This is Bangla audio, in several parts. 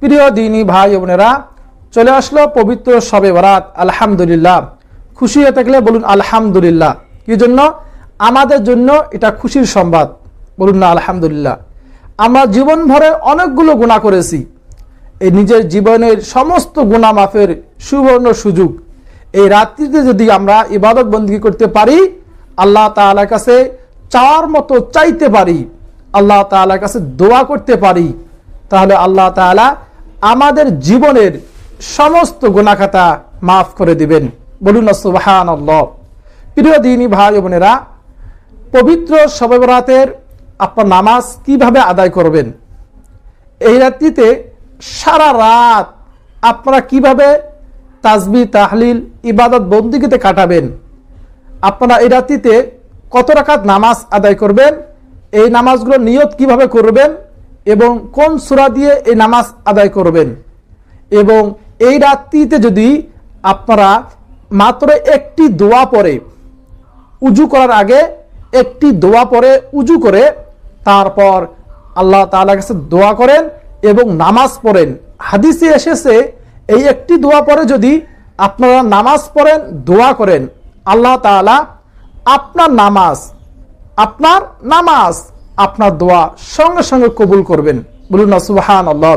প্রিয় দিনী ভাই বোনেরা, চলে আসলো পবিত্র সবে বরাত, আলহামদুলিল্লাহ। খুশি হয়ে থাকলে বলুন আলহামদুলিল্লাহ। কি জন্য? আমাদের জন্য এটা খুশির সংবাদ। বলুন না আলহামদুলিল্লাহ। আমরা জীবন ভরে অনেকগুলো গুণা করেছি। এই নিজের জীবনের সমস্ত গুণা মাফের সুবর্ণ সুযোগ। এই রাত্রিতে যদি আমরা ইবাদত বন্দী করতে পারি, আল্লাহ তাআলার কাছে চাওয়ার মতো চাইতে পারি, আল্লাহ তাআলার কাছে দোয়া করতে পারি, তাহলে আল্লাহ তাআলা আমাদের জীবনের সমস্ত গুণাখাতা মাফ করে দিবেন। বলুন সুবাহান প্রিয় দিনী ভাই বোনেরা, পবিত্র বরাতের আপনার নামাজ কীভাবে আদায় করবেন? এই রাত্রিতে সারা রাত আপনারা কীভাবে তাজবি তাহলিল, ইবাদত বন্দিগিতে কাটাবেন? আপনারা এই রাত্রিতে কত রাকাত নামাজ আদায় করবেন? এই নামাজগুলো নিয়ত কীভাবে করবেন? এবং কোন সূরা দিয়ে এই নামাজ আদায় করবেন? এবং এই রাত্রিতে যদি আপনারা মাত্র একটি দোয়া পরে উজু করার আগে একটি দোয়া পরে উজু করে তারপর আল্লাহ তাআলার কাছে দোয়া করেন এবং নামাজ পড়েন। হাদিসে এসেছে, এই একটি দোয়া পরে যদি আপনারা নামাজ পড়েন, দোয়া করেন, আল্লাহ তাআলা আপনার নামাজ আপনার নামাজ আপনার দোয়া সঙ্গে সঙ্গে কবুল করবেন। বলুন না সুবাহান আল্লাহ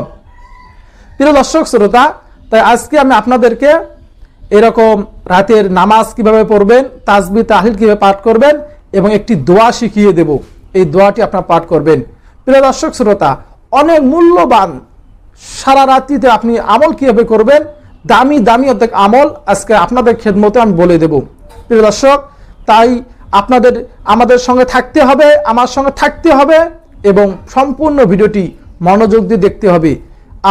প্রিয় দর্শক, শ্রোতা, তাই আজকে আমি আপনাদেরকে এরকম রাতের নামাজ কীভাবে পড়বেন, তাজবি তাহিল কীভাবে পাঠ করবেন এবং একটি দোয়া শিখিয়ে দেব। এই দোয়াটি আপনার পাঠ করবেন। প্রিয় দর্শক, শ্রোতা, অনেক মূল্যবান সারা রাত্রিতে আপনি আমল কীভাবে করবেন, দামি দামি অর্ধেক আমল আজকে আপনাদের খেদমতে আমি বলে দেব। প্রিয় দর্শক, তাই আপনাদের, আমাদের সঙ্গে থাকতে হবে, আমার সঙ্গে থাকতে হবে এবং সম্পূর্ণ ভিডিওটি মনোযোগ দিয়ে দেখতে হবে।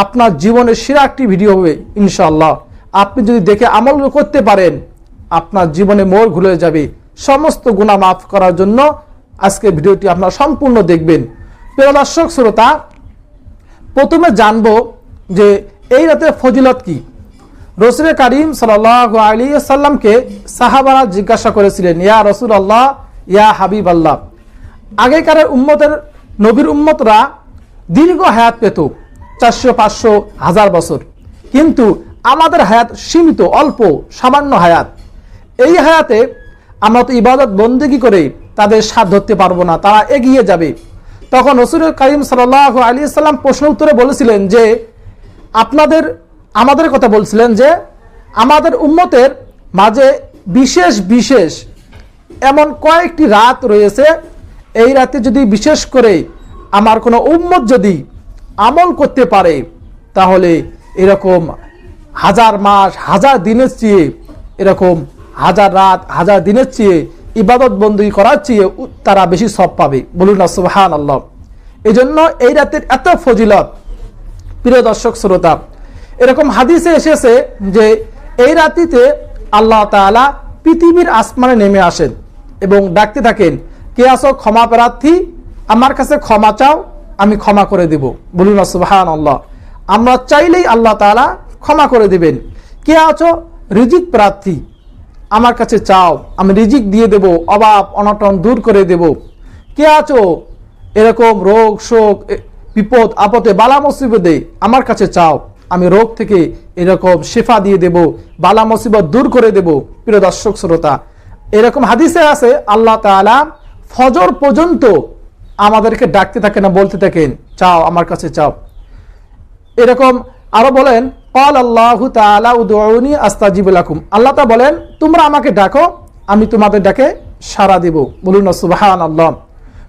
আপনার জীবনের সেরা একটি ভিডিও হবে ইনশাল্লাহ আপনি যদি দেখে আমল করতে পারেন, আপনার জীবনে মোড় ঘুরে যাবে। সমস্ত গুণা মাফ করার জন্য আজকে ভিডিওটি আপনারা সম্পূর্ণ দেখবেন। প্রিয় দর্শক, শ্রোতা, প্রথমে জানব যে এই রাতের ফজিলত কি? রসুল করিম সাল আলী সাল্লামকে সাহাবারা জিজ্ঞাসা করেছিলেন, ইয়া রসুল আল্লাহ ইয়া হাবিব আল্লাহ আগেকারের উম্মতের নবীর উম্মতরা দীর্ঘ হায়াত পেত, চারশো, পাঁচশো, হাজার বছর। কিন্তু আমাদের হায়াত সীমিত, অল্প, সামান্য হায়াত। এই হায়াতে আমরা তো ইবাদত বন্দেগি করে তাদের স্বাদ ধরতে পারব না, তারা এগিয়ে যাবে। তখন রসুল করিম সাল আলী সাল্লাম প্রশ্ন উত্তরে বলেছিলেন যে, আপনাদের আমাদের কথা বলছিলেন যে আমাদের উম্মতের মাঝে বিশেষ বিশেষ এমন কয়েকটি রাত রয়েছে। এই রাতে যদি বিশেষ করে আমার কোনো উম্মত যদি আমল করতে পারে, তাহলে এরকম হাজার মাস, হাজার দিনের চেয়ে এরকম হাজার রাত, হাজার দিনের চেয়ে ইবাদত বন্দী করার চেয়ে তারা বেশি সব পাবে। বলুন না সুবহান আল্লাহ এই জন্য এই রাতের এত ফজিলত, প্রিয় দর্শক, শ্রোতা এরকম হাদিসে এসেছে যে এই রাতিতে আল্লাহ তাআলা পৃথিবীর আসমানে নেমে আসেন এবং ডাকতে থাকেন, কে আসো ক্ষমা প্রার্থী? আমার কাছে ক্ষমা চাও, আমি ক্ষমা করে দেব। বলুন সুবহান আল্লাহ আমরা চাইলেই আল্লাহ তাআলা ক্ষমা করে দেবেন। কে আছো? রিজিক প্রার্থী। আমার কাছে চাও, আমি রিজিক দিয়ে দেব, অভাব, অনটন দূর করে দেব। কে আছো? এরকম রোগ, শোক বিপদ, আপদে, বালা, মুসিবতে আমার কাছে চাও। আমি রোগ থেকে এরকম শেফা দিয়ে দেব, বালা মুসিবত দূর করে দেব, প্রিয় দর্শক, শ্রোতা। এরকম হাদিসে আছে, আল্লাহ তাআলা ফজর পর্যন্ত আমাদেরকে ডাকতে থাকেন না বলতে থাকেন, চাও, আমার কাছে চাও। এরকম আরও বলেন কল আল্লাহ তাআলা, উদউনি আস্তাজিবুল আল্লাহ তা বলেন, তোমরা আমাকে ডাকো, আমি তোমাদের ডাকে সাড়া দেব। বলুন সুবহান আল্লাহ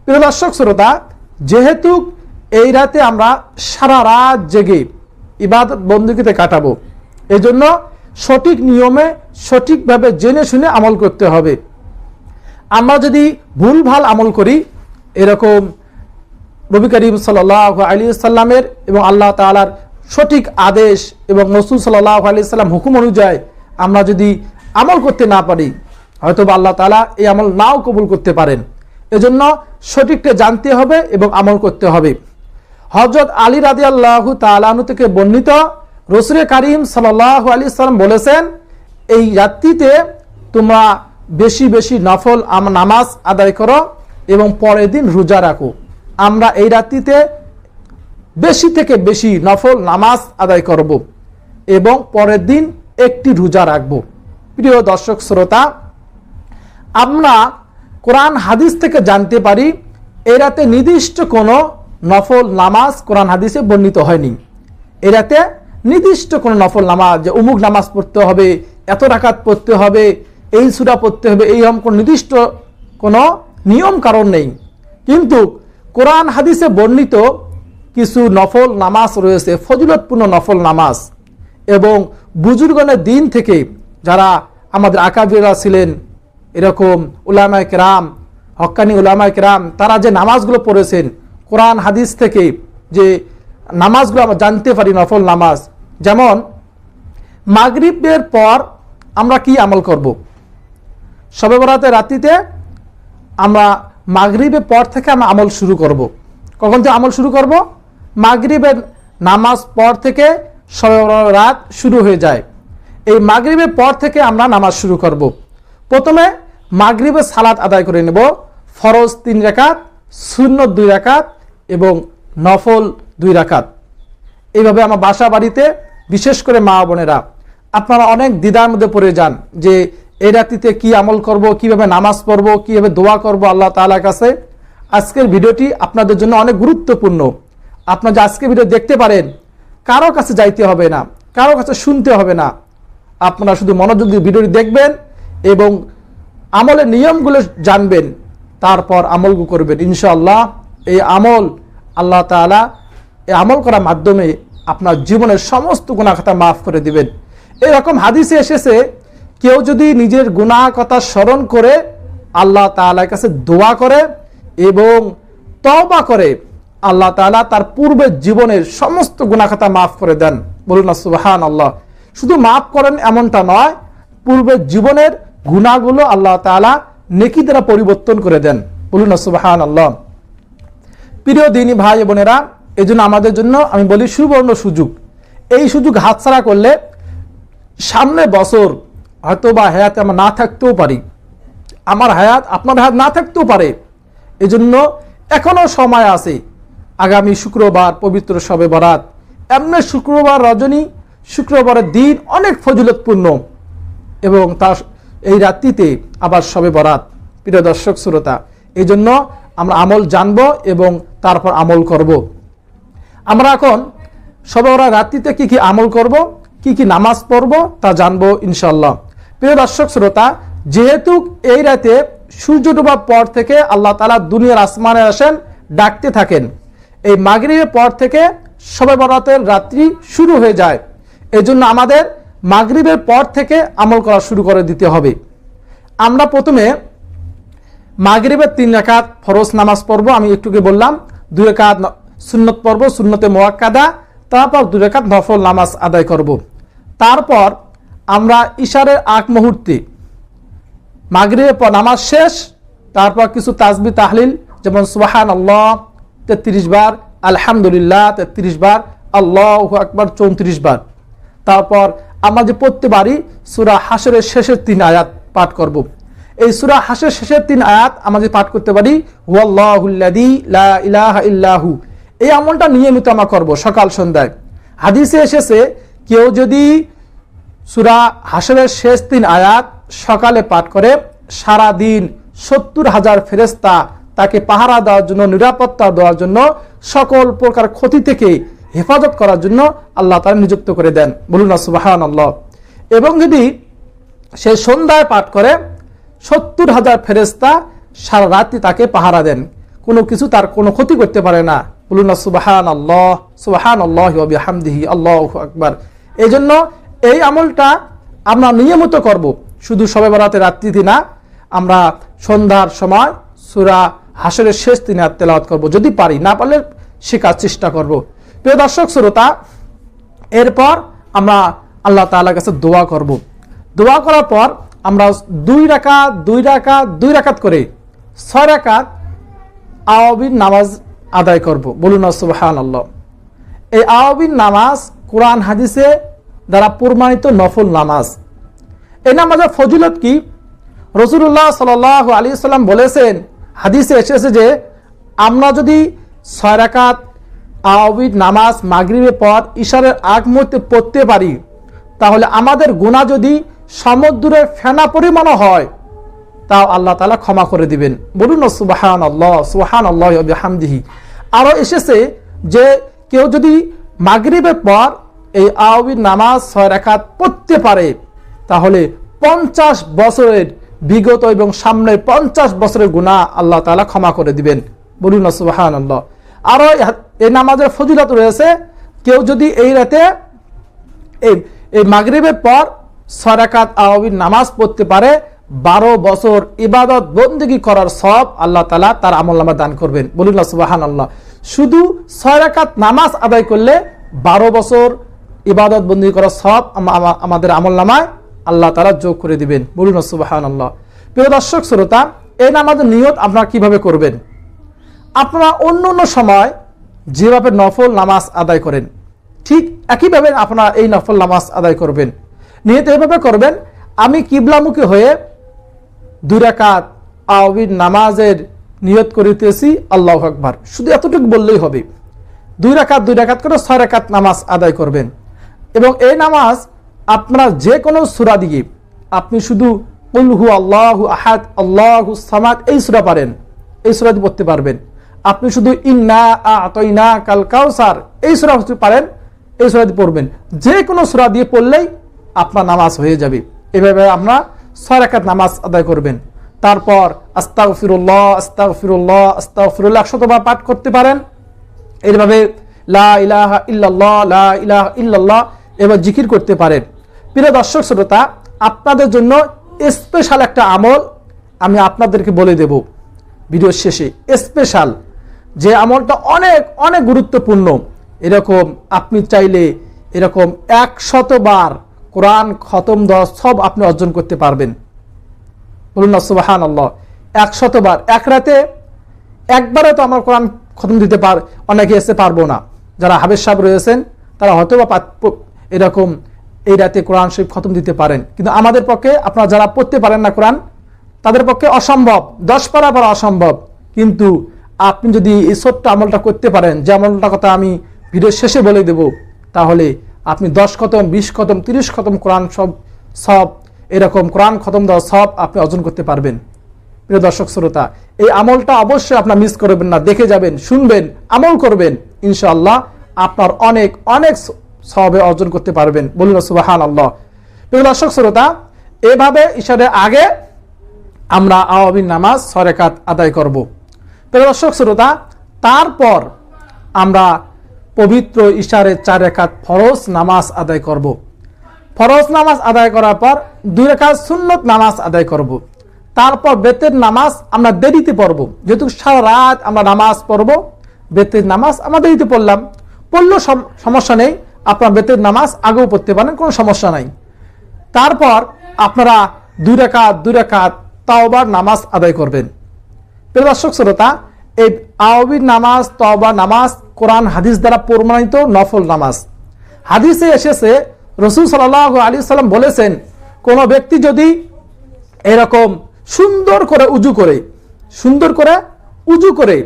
প্রিয় দর্শক, শ্রোতা, যেহেতু এই রাতে আমরা সারা রাত জেগে ইবাদত বন্দুকিতে কাটাবো। এজন্য সঠিক নিয়মে সঠিকভাবে জেনে শুনে আমল করতে হবে। আমরা যদি ভুলভাল আমল করি, এরকম নবী করিম সাল্লাহ আলী সাল্লামের এবং আল্লাহ তালার সঠিক আদেশ এবং রসুল সাল্লাহ আলী সাল্লাম হুকুম অনুযায়ী আমরা যদি আমল করতে না পারি হয়তো আল্লাহ তালা এই আমল নাও কবুল করতে পারেন। এজন্য সঠিকটা জানতে হবে এবং আমল করতে হবে। হজরত আলী রাজি আল্লাহ তালানু থেকে বর্ণিত রসুল করিম সাল্লাহ আলী সাল্লাম বলেছেন, এই রাত্রিতে তোমরা বেশি বেশি নফল নামাজ আদায় করো এবং পরের দিন রোজা রাখো। আমরা এই রাত্রিতে বেশি থেকে বেশি নফল নামাজ আদায় করব এবং পরের দিন একটি রোজা রাখব। প্রিয় দর্শক, শ্রোতা, আমরা কোরআন, হাদিস থেকে জানতে পারি, এই রাতে নির্দিষ্ট কোনো নফল নামাজ কোরআন হাদিসে বর্ণিত হয়নি। এরাতে নির্দিষ্ট কোনো নফল নামাজ, যে অমুক নামাজ পড়তে হবে, এত রাকাত পড়তে হবে, এই সুরা পড়তে হবে, এই রকম কোনো নির্দিষ্ট কোনো নিয়ম কারণ নেই। কিন্তু কোরআন হাদিসে বর্ণিত কিছু নফল নামাজ রয়েছে, ফজিলতপূর্ণ নফল নামাজ। এবং বুজুর্গনের দিন থেকে যারা আমাদের আকাবিরা ছিলেন, এরকম উলামায় কেরাম হক্কানি উলামায় কেরাম, তারা যে নামাজগুলো পড়েছেন কোরআন, হাদিস থেকে যে নামাজগুলো আমরা জানতে পারি, নফল নামাজ। যেমন, মাগরিবের পর আমরা কি আমল করব? সবে বরাতে রাত্রিতে আমরা মাগরিবের পর থেকে আমরা আমল শুরু করব। কখন থেকে আমল শুরু করব? মাগরিবের নামাজ পর থেকে সবে রাত শুরু হয়ে যায়। এই মাগরিবের পর থেকে আমরা নামাজ শুরু করব। প্রথমে মাগরিবের সালাত আদায় করে নেব। ফরজ তিন রাকাত শূন্য দুই রাকাত এবং নফল দুই রাকাত। এইভাবে আমার বাসা বাড়িতে বিশেষ করে মা বোনেরা, আপনারা অনেক দ্বিধার মধ্যে পড়ে যান যে এই রাত্রিতে কি আমল করব, কীভাবে নামাজ পড়ব, কীভাবে দোয়া করব আল্লাহ তাআলার কাছে। আজকের ভিডিওটি আপনাদের জন্য অনেক গুরুত্বপূর্ণ। আপনারা যে আজকের ভিডিও দেখতে পারেন, কারও কাছে যাইতে হবে না, কারও কাছে শুনতে হবে না। আপনারা শুধু মনোযোগ দিয়ে ভিডিওটি দেখবেন এবং আমলের নিয়মগুলো জানবেন। তারপর আমল করবেন। ইনশাআল্লাহ এই আমল আল্লাহ তাআলা এই আমল করার মাধ্যমে আপনার জীবনের সমস্ত গুণাখাতা মাফ করে দিবেন। এরকম হাদিসে এসেছে, কেউ যদি নিজের গুনাহ কথা স্মরণ করে আল্লাহ তাআলার কাছে দোয়া করে এবং তওবা করে, আল্লাহ তাআলা তার পূর্বের জীবনের সমস্ত গুণাখাতা মাফ করে দেন। বলুন না সুবাহান আল্লাহ শুধু মাফ করেন এমনটা নয়, পূর্বের জীবনের গুণাগুলো আল্লাহ তাআলা নেকি দ্বারা পরিবর্তন করে দেন। বলুন সুবাহান আল্লাহ প্রিয় দিনী ভাই বোনেরা এই জন্য আমাদের জন্য আমি বলি সুবর্ণ সুযোগ। এই সুযোগ হাতছাড়া করলে সামনে বছর হয়তো বা হায়াতে আমরা না থাকতেও পারি। আমার হায়াত, আপনার হায়াত না থাকতেও পারে। এজন্য এখনও সময় আছে। আগামী শুক্রবার পবিত্র সবে বরাত। এমনি শুক্রবার রজনী, শুক্রবারের দিন অনেক ফজিলতপূর্ণ। এবং তার এই রাত্রিতে আবার সবে বরাত। প্রিয় দর্শক, শ্রোতা এই জন্য আমরা আমল জানব এবং তারপর আমল করব। আমরা এখন সবে বরাত রাত্রিতে কি কি আমল করব, কি কি নামাজ পড়ব তা জানব ইনশাল্লাহ প্রিয় দর্শক, শ্রোতা, যেহেতু এই রাতে সূর্য ডোবার পর থেকে আল্লাহ তালা দুনিয়ার আসমানে আসেন, ডাকতে থাকেন। এই মাগরিবের পর থেকে সবে বরাতের রাত্রি শুরু হয়ে যায়। এই জন্য আমাদের মাগরিবের পর থেকে আমল করা শুরু করে দিতে হবে। আমরা প্রথমে মাগরিবের তিন রেখাত ফরজ নামাজ পড়ব, আমি একটুকে বললাম। দুই রেখাত সুন্নত পড়ব, সুন্নতে মোয়াক্কাদা, তারপর দুই রেখাত নফল নামাজ আদায় করব। তারপর আমরা ইশারের আগ মুহূর্তে মাগরিবের পর নামাজ শেষ, তারপর কিছু তাজবি তাহলিল, যেমন সুবাহান আল্লাহ তেত্রিশ বার, আলহামদুলিল্লাহ, তেত্রিশ বার, আল্লাহ আকবার, চৌত্রিশ বার। তারপর আমরা যে পড়তে পারি, সুরা হাসরের শেষের তিন আয়াত পাঠ করব। এই সুরা হাসের শেষের তিন আয়াত আমরা যে পাঠ করতে পারি ইল্লাহু এই আমলটা নিয়মিত আমরা করব সকাল, সন্ধ্যায় হাদিসে এসেছে, কেউ যদি সুরা হাসরের শেষ তিন আয়াত সকালে পাঠ করে সারা দিন সত্তর হাজার ফেরেস্তা তাকে পাহারা দেওয়ার জন্য, নিরাপত্তা দেওয়ার জন্য সকল প্রকার ক্ষতি থেকে হেফাজত করার জন্য আল্লাহ তারা নিযুক্ত করে দেন। বলুন সুবাহান আল্লাহ এবং যদি সে সন্ধ্যায় পাঠ করে, সত্তর হাজার ফেরেস্তা সারা রাত্রি তাকে পাহারা দেন। কোনো কিছু তার কোনো ক্ষতি করতে পারে না। বলুন না সুবাহান আল্লাহ সুবাহান আল্লাহ হামদিহি আল্লাহ আকবার। এই জন্য এই আমলটা আমরা নিয়মিত করব। শুধু সবে বেড়াতে রাত্রিতে না, আমরা সন্ধ্যার সময় সুরা হাসরের শেষ দিনে তেলাওয়াত করব। যদি পারি, না পারলে শেখার চেষ্টা করব। প্রিয় দর্শক, শ্রোতা, এরপর আমরা আল্লাহ তাআলার কাছে দোয়া করব। দোয়া করার পর আমরা দুই রাকাত দুই রাকাত দুই রাকাত করে ছয় রাকাত আওয়াবিন নামাজ আদায় করব। বলুন সুবহান আল্লাহ এই আওয়াবিন নামাজ কোরআন হাদিসে দ্বারা প্রমাণিত নফল নামাজ। এই নামাজের ফজিলত কি? রসুল্লাহ সাল আলী সাল্লাম বলেছেন, হাদিসে এসেছে যে, আমরা যদি ছয় রাকাত আওবিদ নামাজ, মাগরিবের পর ইশারের আগ মুহূর্তে পড়তে পারি। তাহলে আমাদের গুণা যদি সমুদ্রের ফেনা পরিমাণও হয়, তাও আল্লাহ তালা ক্ষমা করে দিবেন। বলুন সুবাহান আল্লাহ সুবাহান আল্লাহ হামদিহি আরও এসেছে যে কেউ যদি মাগরিবের পর এই আওবির নামাজ ছয় রাখাত পড়তে পারে, তাহলে পঞ্চাশ বছরের বিগত এবং সামনের পঞ্চাশ বছরের গুণা আল্লাহ তালা ক্ষমা করে দিবেন। বলুন সুবাহান আল্লাহ আরও এই নামাজের ফজিলত রয়েছে। কেউ যদি এই রাতে এই এই মাগরিবের পর সরাকাত আওয়াবির নামাজ পড়তে পারে, বারো বছর ইবাদত বন্দিগি করার সব আল্লাহ তালা তার আমল নামা দান করবেন। বলুন সুবাহান আল্লাহ শুধু সরাকাত নামাজ আদায় করলে বারো বছর ইবাদত বন্দি করার সব আমাদের আমল নামায় আল্লাহ তালা যোগ করে দিবেন। বলুন সুবাহান আল্লাহ প্রিয় দর্শক, শ্রোতা, এই নামাজের নিয়ত আপনারা কীভাবে করবেন? আপনারা অন্য অন্য সময় যেভাবে নফল নামাজ আদায় করেন, ঠিক একইভাবে আপনারা এই নফল নামাজ আদায় করবেন। নিহত এভাবে করবেন, আমি কিবলামুখী হয়ে দুই রাকাত আওবির নামাজের নিয়ত করিতেছি, আল্লাহ আকবার। শুধু এতটুকু বললেই হবে। দুই রাকাত দুই রাকাত করে ছয় রাকাত নামাজ আদায় করবেন। এবং এই নামাজ আপনার যে কোনো সুরা দিয়ে আপনি শুধু উলহু আল্লাহ আহাদ, আল্লাহ সামাদ এই সুরা পারেন, এই সুরাটি পড়তে পারবেন। আপনি শুধু ইন্না আতইনা কাল কাউসার, এই সুরা পারেন, এই সুরা দিয়ে পড়বেন। যে কোনো সুরা দিয়ে পড়লেই আপনার নামাজ হয়ে যাবে। এভাবে আমরা ছয় রাকাত নামাজ আদায় করবেন। তারপর আস্তাগ ফিরুল্লাহ আস্তাগ ফিরুল্লাহ আস্তাগ ফিরুল্লাহ একশতবার পাঠ করতে পারেন। এইভাবে লা ইলাহা ইল্লাল্লাহ, লা ইলাহা ইল্লাল্লাহ এবার জিকির করতে পারেন। প্রিয় দর্শক, শ্রোতা, আপনাদের জন্য স্পেশাল একটা আমল আমি আপনাদেরকে বলে দেব। ভিডিও শেষে স্পেশাল যে আমলটা অনেক অনেক গুরুত্বপূর্ণ। এরকম আপনি চাইলে এরকম একশতবার কোরআন খতম দেওয়া সব আপনি অর্জন করতে পারবেন। বলুন না সুবাহান আল্লাহ একশতবার এক রাতে একবারে তো আমার কোরআন খতম দিতে পার, অনেকে এসে পারব না। যারা হাবের সাহেব রয়েছেন, তারা হয়তো বা এরকম এই রাতে কোরআন শরীফ খতম দিতে পারেন। কিন্তু আমাদের পক্ষে, আপনারা যারা পড়তে পারেন না কোরআন, তাদের পক্ষে অসম্ভব, দশ পারা পারা অসম্ভব। কিন্তু আপনি যদি এই ছোট্ট আমলটা করতে পারেন, যে আমলটা কথা আমি ভিডিওর শেষে বলে দেব, তাহলে আপনি দশ খতম, বিশ খতম, তিরিশ খতম কোরআন সব সব এরকম কোরআন খতম দেওয়া সব আপনি অর্জন করতে পারবেন। প্রিয় দর্শক, শ্রোতা, এই আমলটা অবশ্যই আপনার মিস করবেন না, দেখে যাবেন, শুনবেন, আমল করবেন, ইনশাআল্লাহ আপনার অনেক অনেক সবে অর্জন করতে পারবেন। বলুন সুবাহান আল্লাহ প্রিয় দর্শক, শ্রোতা, এভাবে ঈশ্বরের আগে আমরা আওয়াবিন নামাজ সরেকাত আদায় করব। প্রিয় দর্শক, শ্রোতা, তারপর আমরা পবিত্র ইশারের চার রেখাত ফরজ নামাজ আদায় করব। ফরজ নামাজ আদায় করার পর দুই রেখাত সুন্নত নামাজ আদায় করব। তারপর বেতের নামাজ আমরা দেরিতে পড়ব যেহেতু সারা রাত আমরা নামাজ পড়ব, বেতের নামাজ আমরা দেরিতে পড়লাম পড়লেও সমস্যা নেই, আপনার বেতের নামাজ আগেও পড়তে পারেন, কোনো সমস্যা নাই তারপর আপনারা দুই রেখাত দুই রেখাত তাওবার নামাজ আদায় করবেন প্রিয় দর্শক শ্রোতা, এই আওবির নামাজ তবা নামাজ, কোরআন, হাদিস দ্বারা প্রমাণিত নফল নামাজ। হাদিসে এসেছে, রসুল সাল আলী সাল্লাম বলেছেন, কোন ব্যক্তি যদি এরকম সুন্দর করে উজু করে, সুন্দর করে উজু করে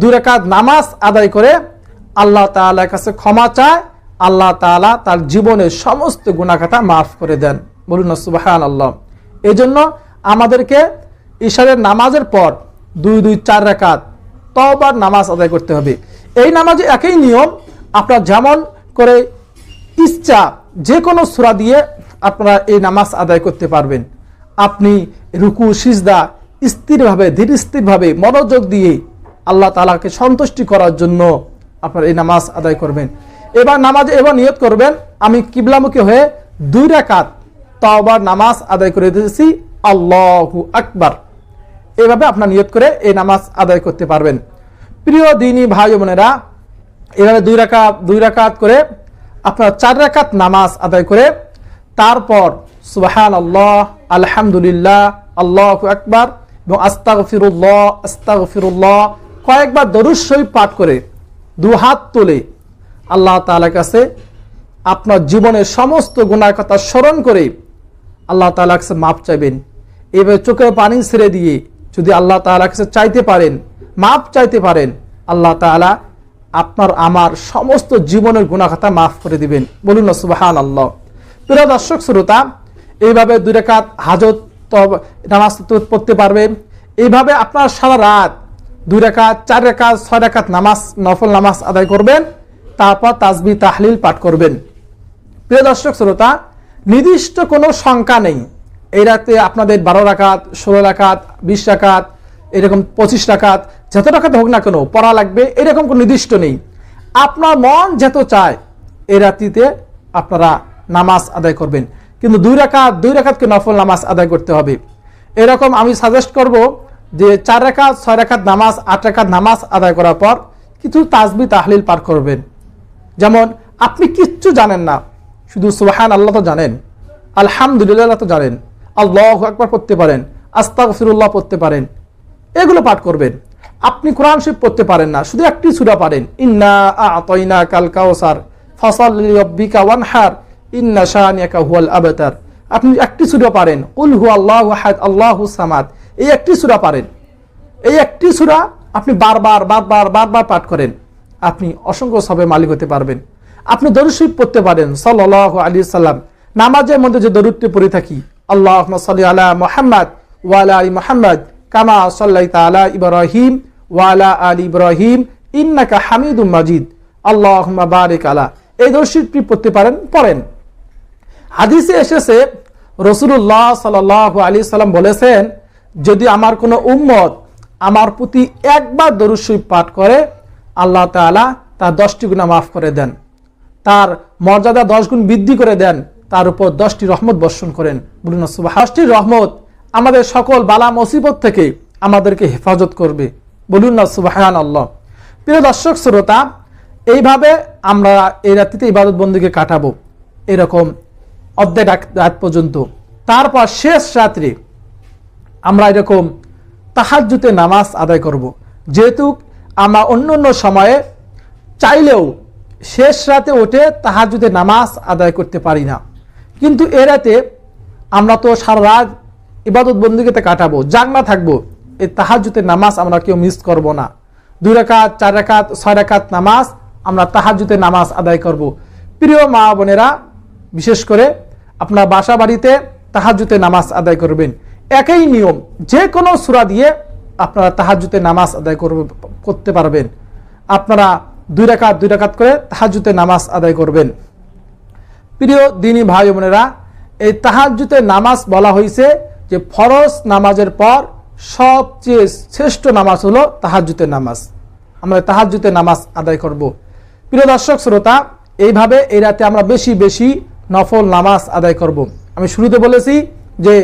দুরাকাত নামাজ আদায় করে, আল্লাহ তালার কাছে ক্ষমা চায়, আল্লাহ তালা তার জীবনের সমস্ত গুণাখাতা মাফ করে দেন। বলুন সুবাহান আল্লাহ এই জন্য আমাদেরকে ঈশ্বরের নামাজের পর দুই দুই, চার রেখাত তবার নামাজ আদায় করতে হবে। এই নামাজে একই নিয়ম আপনার যেমন করে ইচ্ছা যে কোনো সুরা দিয়ে আপনারা এই নামাজ আদায় করতে পারবেন। আপনি রুকু, সিজদা স্থিরভাবে, ধীর স্থিরভাবে মনোযোগ দিয়ে আল্লাহ তালাকে সন্তুষ্টি করার জন্য আপনার এই নামাজ আদায় করবেন। এবার নামাজে এবার নিয়ত করবেন, আমি কিবলামুখী হয়ে দুই রেখাত তবার নামাজ আদায় করে দিয়েছি। আল্লাহু আকবার। এভাবে আপনার নিয়ত করে এই নামাজ আদায় করতে পারবেন। প্রিয় দিনী ভাই বোনেরা, এভাবে দুই রাকাত দুই রাকাত করে আপনার চার রাকাত নামাজ আদায় করে তারপর সুবাহান আল্লাহ আলহামদুলিল্লাহ, আল্লাহ আকবার এবং আস্তাগ ফিরুল্লাহ আস্তাগ ফিরুল্লাহ কয়েকবার শরীফ পাঠ করে দু হাত তুলে আল্লাহ তালার কাছে আপনার জীবনের সমস্ত গুণার কথা স্মরণ করে আল্লাহ তালার কাছে মাপ চাইবেন। এভাবে চোখে পানি ছেড়ে দিয়ে যদি আল্লাহ তালা কাছে চাইতে পারেন মাপ চাইতে পারেন, আল্লাহ তালা আপনার, আমার সমস্ত জীবনের গুণাখাতা মাফ করে দিবেন। বলুন না সুবাহান আল্লাহ প্রিয় দর্শক, শ্রোতা, এইভাবে দুই রেখাত হাজত নামাজ পড়তে পারবেন। এইভাবে আপনার সারা রাত দুই রেখাত চার রেখাত ছয় রেখাত নামাজ, নফল নামাজ আদায় করবেন, তারপর তাজবি তাহলিল পাঠ করবেন। প্রিয় দর্শক, শ্রোতা, নির্দিষ্ট কোনো সংখ্যা নেই। এই রাতে আপনাদের বারো রাকাত, ষোলো রাকাত, বিশ রাকাত, এরকম পঁচিশ রাকাত, যত রাকাত হোক না কেন পড়া লাগবে, এরকম কোনো নির্দিষ্ট নেই। আপনার মন যত চায় এই রাত্রিতে আপনারা নামাজ আদায় করবেন। কিন্তু দুই রাকাত, দুই রাকাতকে নফল নামাজ আদায় করতে হবে। এরকম আমি সাজেস্ট করব যে চার রাকাত, ছয় রাকাত নামাজ, আট রাকাত নামাজ আদায় করার পর কিছু তাজবি তাহলিল পাঠ করবেন। যেমন, আপনি কিচ্ছু জানেন না, শুধু সুবাহান আল্লাহ তো জানেন, আলহামদুলিল্লাহ তো জানেন। আল্লাহ একবার পড়তে পারেন আস্তাক ফিরুল্লাহ পড়তে পারেন, এগুলো পাঠ করবেন। আপনি কোরআন শিব পড়তে পারেন না, শুধু একটি সুরা পারেন, ইন্না আতইনা কাল কাউসার ফসল রব্বিকা ওয়ানহার, ইন্না শাহানিয়াকা হুয়াল আবতার। আপনি একটি সুরা পারেন উল হু আল্লাহ হাদ আল্লাহু সামাদ, এই একটি সুরা পারেন। এই একটি সুরা আপনি বারবার বারবার বারবার পাঠ করেন। আপনি অসংখ্য সবে মালিক হতে পারবেন। আপনি দরুশিব পড়তে পারেন সাল্লাহ আলী সাল্লাম নামাজের মধ্যে যে দরুদটি পড়ে থাকি আল্লাহ সাল্লি আলা মোহাম্মদ ওয়ালা আলী মোহাম্মদ কামা সাল্লাই তালা ইব্রাহিম ওয়ালা আলী ইব্রাহিম ইন্নাকা হামিদুম মাজিদ। আল্লাহ বারিক আলা। এই দরুশিবটি পড়তে পারেন? পড়েন। হাদিসে এসেছে রসুল্লাহ সাল আলী সাল্লাম বলেছেন, যদি আমার কোনো উম্মত আমার প্রতি একবার দরুশরীফ পাঠ করে, আল্লাহ তাআলা তার দশটি গুণা মাফ করে দেন। তার মর্যাদা দশ গুণ বৃদ্ধি করে দেন। তার উপর দশটি রহমত বর্ষণ করেন। বলুন। দশটি রহমত আমাদের সকল বালা মুসিবত থেকে আমাদেরকে হেফাজত করবে। বলুন না, সুবাহান আল্লাহ। প্রিয় দর্শক, শ্রোতা, এইভাবে আমরা এই রাত্রিতে ইবাদত বন্দীকে কাটাবো। এরকম অর্ধেক রাত- পর্যন্ত। তারপর শেষ রাত্রে আমরা এরকম তাহাজ্জুতে নামাজ আদায় করব। যেহেতু আমরা অন্য অন্য সময়ে চাইলেও শেষ রাতে উঠে তাহাজ্জুতে নামাজ আদায় করতে পারি না। কিন্তু এ রাতে আমরা তো সারা রাত ইবাদত বন্দীকে কাটাবো জাগনা থাকব। এই তাহাজ্জুতে নামাজ আমরা কেউ মিস করব না। দুই রাকাত, চার রাকাত, ছয় রাকাত নামাজ আমরা তাহাজ্জুতে নামাজ আদায় করব। প্রিয় মা বোনেরা, বিশেষ করে আপনার বাসা বাড়িতে তাহাজ্জুতে নামাজ আদায় করবেন। একই নিয়ম যে কোনো সূরা দিয়ে আপনারা তাহাজ্জুতে নামাজ আদায় করবে, করতে পারবেন। আপনারা দুই রাকাত দুই রাকাত করে তাহাজ্জুতে নামাজ আদায় করবেন। প্রিয় দিনী ভাই বোনেরা, এই তাহাজ্জুতে নামাজ বলা হয়েছে যে ফরজ নামাজের পর সবচেয়ে শ্রেষ্ঠ নামাজ হলো তাহাজ্জুতের নামাজ। আমরা তাহাজ্জুতে নামাজ আদায় করব। প্রিয় দর্শক, শ্রোতা, এইভাবে এই রাতে আমরা বেশি বেশি নফল নামাজ আদায় করব। আমি শুরুতে বলেছি যে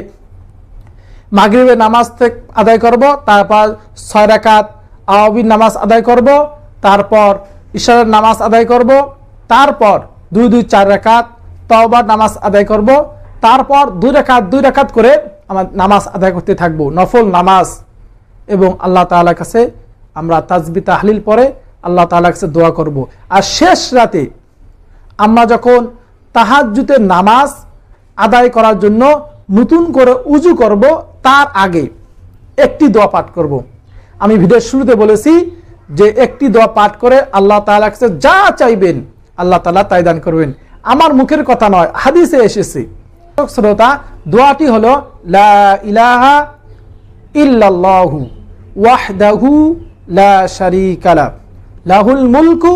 মাগরিবের নামাজ থেকে আদায় করব, তারপর ছয় রাকাত আওয়াবির নামাজ আদায় করব, তারপর ঈশ্বরের নামাজ আদায় করব, তারপর দুই দুই চার রাকাত তওবার নামাজ আদায় করব। তারপর দুই রাকাত দুই রাকাত করে আমার নামাজ আদায় করতে থাকব। নফল নামাজ। এবং আল্লাহ তাআলার কাছে আমরা তাজবি, তাহলিল পরে আল্লাহ তাআলার কাছে দোয়া করব। আর শেষ রাতে আমরা যখন তাহাজ্জুতের নামাজ আদায় করার জন্য নতুন করে উজু করব, তার আগে একটি দোয়া পাঠ করব। আমি ভিডিওর শুরুতে বলেছি যে একটি দোয়া পাঠ করে আল্লাহ তাআলার কাছে যা চাইবেন আল্লাহ তালা তাই দান করবেন। আমার মুখের কথা নয়, হাদিসে এসেছে। শ্রোতা, দোয়াটি হলো, লা ইলাহা ইল্লাল্লাহু ওয়াহদাহু লা শারীকা লা লাহুল মুলকু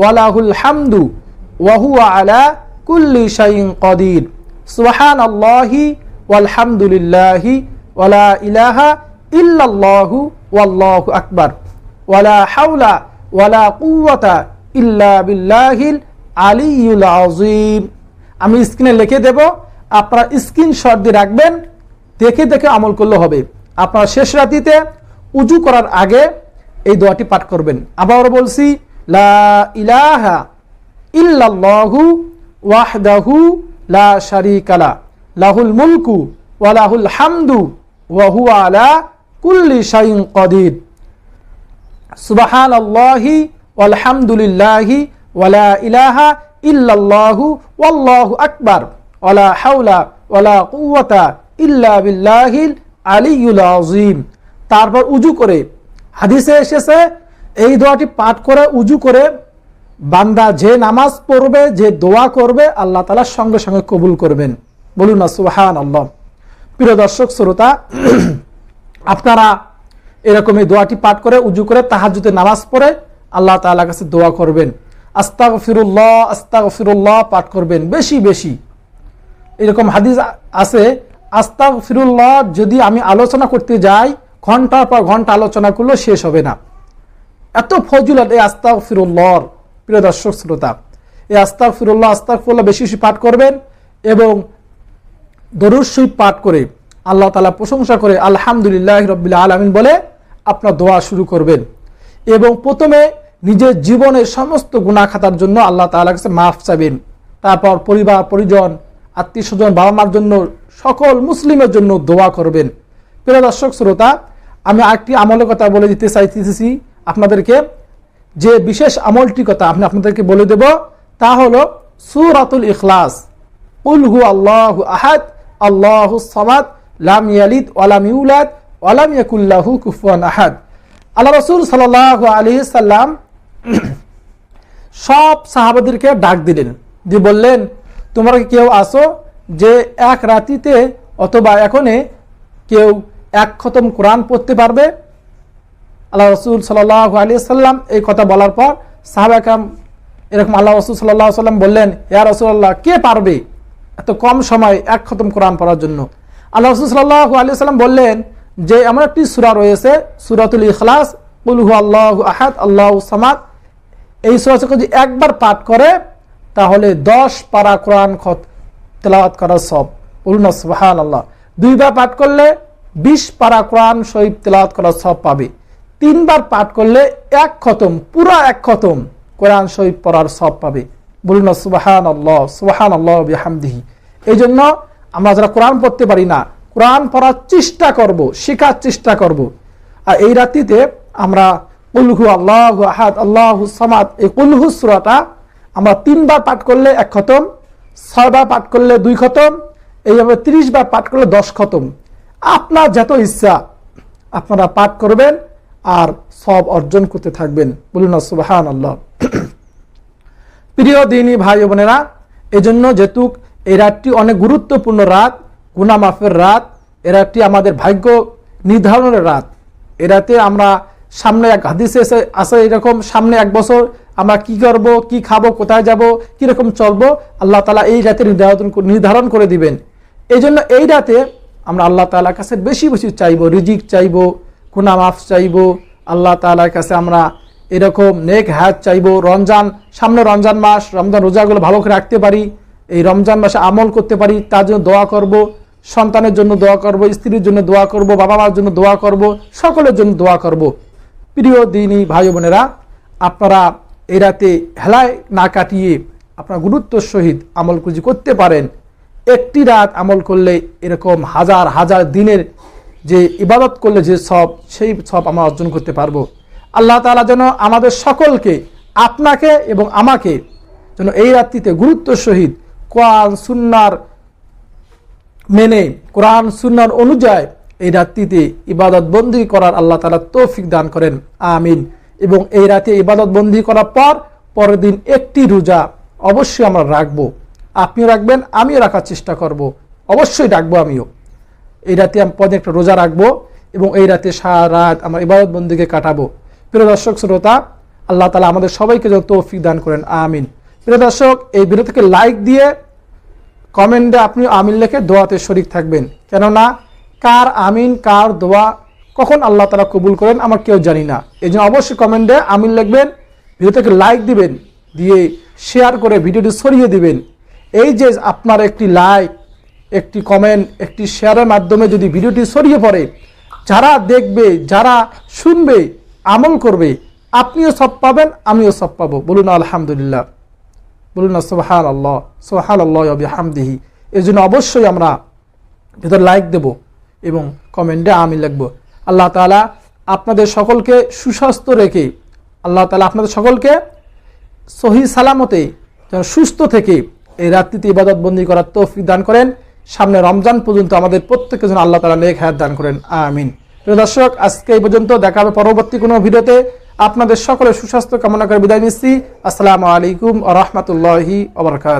ওয়া লাহুল হামদু ওয়া আলা কুল্লি শাইইন কাদির। সুবহানাল্লাহি ওয়ালহামদুলিল্লাহি ওয়া লা ইলাহা ইল্লাল্লাহু ওয়াল্লাহু আকবার। ওয়া লা হাওলা ওয়া ইল্লা বিল্লাহিল আলিয়্যুল আযীম। আমি স্ক্রিনে লিখে দেব, আপনারা স্ক্রিনশট দিয়ে রাখবেন, দেখে দেখে আমল করলে হবে। আপনারা শেষ রাতিতে উজু করার আগে এই দোয়াটি পাঠ করবেন। আবার বলছি, লা ইলাহা ইল্লাল্লাহু ওয়াহদাহু লা শারীকা লা, লাহুল মুলকু ওয়া লাহুল হামদু ওয়া হুয়া আলা কুল্লি শাইইন কাদির। সুবহানাল্লাহি ওয়ালহামদুলিল্লাহি ওয়ালা ইলাহা ইল্লাল্লাহু ওয়াল্লাহু আকবার, ওয়ালা হাওলা ওয়ালা কুওয়াতা ইল্লা বিল্লাহিল আলিয়্যুল আযীম। তারপর উজু করে, হাদিসে এসেছে, এই দোয়াটি পাঠ করে, উজু করে বান্দা যে নামাজ পড়বে, যে দোয়া করবে, আল্লাহ তালার সঙ্গে সঙ্গে কবুল করবেন। বলুন না সুবাহান আল্লাহ প্রিয় দর্শক, শ্রোতা, আপনারা এরকম এই দোয়াটি পাঠ করে, উজু করে তাহাজুতে নামাজ পড়ে, আল্লাহ তাআলার কাছে দোয়া করবেন। আস্তাগ ফিরুল্লাহ আস্তাগ ফিরুল্লাহ পাঠ করবেন, বেশি বেশি। এরকম হাদিস আছে আস্তাগ ফিরুল্লাহ যদি আমি আলোচনা করতে যাই, ঘণ্টার পর ঘণ্টা আলোচনা করলেও শেষ হবে না। এত ফজিলত এই আস্তাগ ফিরুল্লাহর প্রিয় দর্শক শ্রোতা। এই আস্তাগ ফিরুল্লাহ আস্তাগ ফিরুল্লাহ বেশি বেশি পাঠ করবেন এবং শরীফ পাঠ করে আল্লাহ তালা প্রশংসা করে আলহামদুলিল্লাহ রবিল্লা আলমিন বলে আপনার দোয়া শুরু করবেন। এবং প্রথমে নিজের জীবনের সমস্ত গুণা খাতার জন্য আল্লাহ তালার কাছে মাফ চাবেন। তারপর পরিবার, পরিজন আত্মীয় স্বজন বাবা মার জন্য, সকল মুসলিমের জন্য দোয়া করবেন। প্রিয় দর্শক, শ্রোতা, আমি আরেকটি আমলের কথা বলে দিতে চাইতেছি আপনাদেরকে। যে বিশেষ আমলটি কথা আমি আপনাদেরকে বলে দেব, তা হলো সুরাতুল ইখলাস। কুল হু আল্লাহ আহাদ, আল্লাহু সামাদ, লাম ইয়ালিদ ওয়ালাম ইউলাদ ওয়ালাম ইয়াকুল্লাহু কুফুয়ান আহাদ। আল্লাহ রাসূল সাল্লাল্লাহু আলাইহি সাল্লাম সব সাহাবাদেরকে ডাক দিলেন। দিয়ে বললেন, তোমরা কেউ আসো যে এক রাতিতে অথবা এখনে কেউ এক খতম কোরআন পড়তে পারবে? আল্লাহ রসুল সাল্লাহ আলী সাল্লাম এই কথা বলার পর সাহাবাকাম এরকম আল্লাহ রসুল সাল্লাহ সাল্লাম বললেন, ইয়া রসুল্লাহ কে পারবে এত কম সময় এক খতম কোরআন পড়ার জন্য? আল্লাহ রসুল সাল্লাহ আলী সাল্লাম বললেন যে, এমন একটি সুরা রয়েছে, সুরাতুল ইখলাস উলহু আল্লাহ আহাদ, আল্লাহ সামাদ। এই সুরাকে যদি একবার পাঠ করে, তাহলে দশ পারা কোরআন তেলাওয়াত করার সব। বলুন সুবাহান আল্লাহ দুইবার পাঠ করলে বিশ পারা কোরআন শহীদ তেলাওয়াত করার সব পাবে। তিনবার পাঠ করলে এক খতম, পুরা এক খতম কোরআন শহীদ পড়ার সব পাবে। বলুন সুবাহান আল্লাহ সুবাহান আল্লাহ বিহামদিহি। এই জন্য আমরা যারা কোরআন পড়তে পারি না, কোরআন পড়ার চেষ্টা করব, শেখার চেষ্টা করব। আর এই রাত্রিতে আমরা কুলহু আল্লাহ আহাদ, আল্লাহ সামাদ। এই কুলহু সুরাটা আমরা তিনবার পাঠ করলে এক খতম, ছয়বার পাঠ করলে দুই খতম, এইভাবে তিরিশ বার পাঠ করলে দশ খতম। আপনার যত ইচ্ছা, আপনারা পাঠ করবেন আর সব অর্জন করতে থাকবেন। বলুন সুবাহান আল্লাহ প্রিয় দিনী ভাই বোনেরা, এজন্য যেহেতু এই রাতটি অনেক গুরুত্বপূর্ণ রাত গুনা মাফের রাত এ রাতটি আমাদের ভাগ্য নির্ধারণের রাত। এ রাতে আমরা সামনে এক হাদিসে এসে আসে এরকম, সামনে এক বছর আমরা কি করব, কি খাব, কোথায় যাব, কীরকম চলবো, আল্লাহ তালা এই রাতে নির্ধারণ নির্ধারণ করে দিবেন। এই জন্য এই রাতে আমরা আল্লাহ তালার কাছে বেশি বেশি চাইব, রিজিক চাইব গুনা মাফ চাইব, আল্লাহ তালার কাছে আমরা এরকম নেক হায়াত চাইব, রমজান, সামনে রমজান মাস, রমজান রোজাগুলো ভালো করে রাখতে পারি, এই রমজান মাসে আমল করতে পারি, তার জন্য দোয়া করব, সন্তানের জন্য দোয়া করব, স্ত্রীর জন্য দোয়া করব বাবা মার জন্য দোয়া করব, সকলের জন্য দোয়া করব। প্রিয় দিনী ভাই বোনেরা, আপনারা এই রাতে হেলায় না কাটিয়ে আপনারা গুরুত্বর সহিত আমল কুজি করতে পারেন। একটি রাত আমল করলে এরকম হাজার হাজার দিনের যে ইবাদত করলে যে সব, সেই সব আমরা অর্জন করতে পারব। আল্লাহ তাআলা যেন আমাদের সকলকে, আপনাকে এবং আমাকে যেন এই রাত্রিতে গুরুত্ব সহিত কোরআন, সুন্নার মেনে, কোরআন, সুন্নার অনুযায়ী এই রাত্রিতে ইবাদত বন্দি করার আল্লাহ তালা তৌফিক দান করেন। আমিন। এবং এই রাতে ইবাদত বন্দি করার পর পরের দিন একটি রোজা অবশ্যই আমরা রাখব। আপনিও রাখবেন, আমিও রাখার চেষ্টা করব। অবশ্যই রাখব আমিও। এই রাতে আমি পদে একটা রোজা রাখব এবং এই রাতে সারা রাত আমার ইবাদত বন্দিকে কাটাবো। প্রিয় দর্শক, শ্রোতা, আল্লাহ তালা আমাদের সবাইকে যত তৌফিক দান করেন, আমিন। প্রিয় দর্শক, এই ভিডিওটিকে লাইক দিয়ে কমেন্টে আপনি আমিন লেখে দোয়াতে শরিক থাকবেন। কেননা কার আমিন, কার দোয়া, কখন আল্লাহ তালা কবুল করেন, আমার কেউ জানি না। এই জন্য অবশ্যই কমেন্টে আমিন লিখবেন ভিডিওটাকে লাইক দিবেন, দিয়ে শেয়ার করে ভিডিওটি সরিয়ে দিবেন। এই যে আপনার একটি লাইক একটি কমেন্ট একটি শেয়ারের মাধ্যমে যদি ভিডিওটি ছড়িয়ে পড়ে, যারা দেখবে, যারা শুনবে, আমল করবে, আপনিও সব পাবেন, আমিও সব পাবো। বলুন আলহামদুলিল্লাহ। বলুন না সোহান আল্লাহ সোহান আল্লাহ হামদিহি এই জন্য অবশ্যই আমরা ভেতর লাইক দেব। এবং কমেন্টে আমি লিখব। আল্লাহ তালা আপনাদের সকলকে সুস্বাস্থ্য রেখে, আল্লাহ তালা আপনাদের সকলকে সহি সালামতে যেন সুস্থ থেকে এই রাত্রিতে ইবাদত বন্দি করার তৌফিক দান করেন। সামনে রমজান পর্যন্ত আমাদের প্রত্যেকের জন্য আল্লাহ তালা নেক হায়াত দান করেন। আমিন। প্রিয় দর্শক, আজকে এই পর্যন্ত দেখা হবে পরবর্তী কোনো ভিডিওতে। আপনাদের সকলের সুস্বাস্থ্য কামনা করে বিদায় নিচ্ছি। আসসালামু আলাইকুম রহমতুল্লাহি